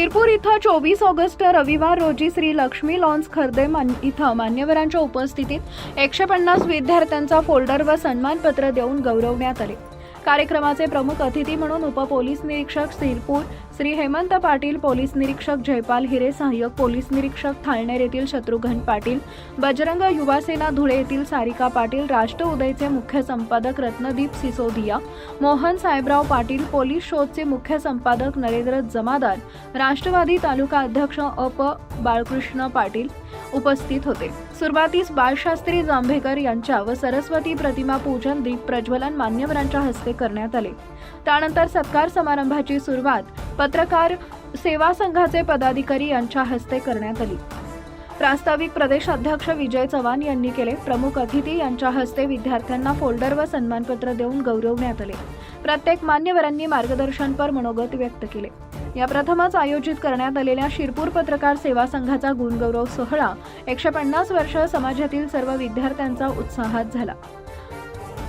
शिरपूर इथं चोवीस ऑगस्ट रविवार रोजी श्री लक्ष्मी लॉन्स खर्दे मान इथं मान्यवरांच्या उपस्थितीत एकशे पन्नास विद्यार्थ्यांचा फोल्डर व सन्मानपत्र देऊन गौरवण्यात आले. कार्यक्रमाचे प्रमुख अतिथी म्हणून उपपोलीस निरीक्षक शिरपूर श्री हेमंत पाटील पोलीस निरीक्षक जयपाल हिरे सहाय्यक पोलीस निरीक्षक थाळनेर येथील शत्रुघ्न पाटील बजरंग युवा सेना धुळे येथील सारिका पाटील राष्ट्र उदयचे मुख्य संपादक रत्नदीप सिसोदिया मोहन साहेबराव पाटील पोलीस शोधचे मुख्य संपादक नरेंद्र जमादार राष्ट्रवादी तालुका अध्यक्ष अप बाळकृष्ण पाटील उपस्थित होते. सुरुवातीस बाळशास्त्री जांभेकर यांच्या व सरस्वती प्रतिमा पूजन दीप प्रज्वलन मान्यवरांच्या हस्ते करण्यात आले. त्यानंतर सत्कार समारंभाची सुरुवात पत्रकार सेवा संघाचे पदाधिकारी यांच्या हस्ते करण्यात आली. प्रास्ताविक प्रदेशाध्यक्ष विजय चव्हाण यांनी केले. प्रमुख अतिथी यांच्या हस्ते विद्यार्थ्यांना फोल्डर व सन्मानपत्र देऊन गौरवण्यात आले. प्रत्येक मान्यवरांनी मार्गदर्शनपर मनोगत व्यक्त केले. या प्रथमच आयोजित करण्यात आलेल्या शिरपूर पत्रकार सेवा संघाचा गुणगौरव सोहळा एकशे पन्नास वर्ष समाजातील सर्व विद्यार्थ्यांचा उत्साहात झाला.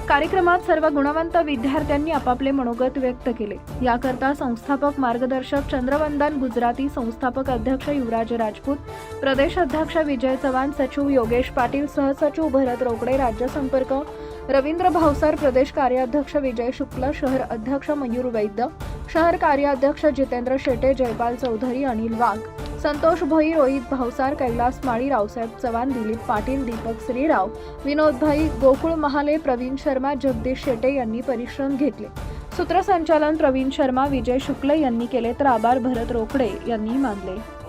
कार्यक्रमात सर्व गुणवंत विद्यार्थ्यांनी आपापले मनोगत व्यक्त केले. याकरता संस्थापक मार्गदर्शक चंद्रवंदन गुजराती संस्थापक अध्यक्ष युवराज राजपूत प्रदेश अध्यक्ष विजय चव्हाण सचिव योगेश पाटील सहसचिव भरत रोकडे राज्य संपर्क रवींद्र भावसार प्रदेश कार्याध्यक्ष विजय शुक्ल शहर अध्यक्ष मयूर वैद्य शहर कार्याध्यक्ष जितेंद्र शेटे जयपाल चौधरी अनिल वाघ संतोष भोई रोहित भावसार कैलास माळी रावसाहेब चव्हाण दिलीप पाटील दीपक श्रीराव विनोद भाई गोकुळ महाले प्रवीण शर्मा जगदीश शेटे यांनी परिश्रम घेतले. सूत्रसंचालन प्रवीण शर्मा विजय शुक्ल यांनी केले तर आभार भरत रोकडे यांनी मानले.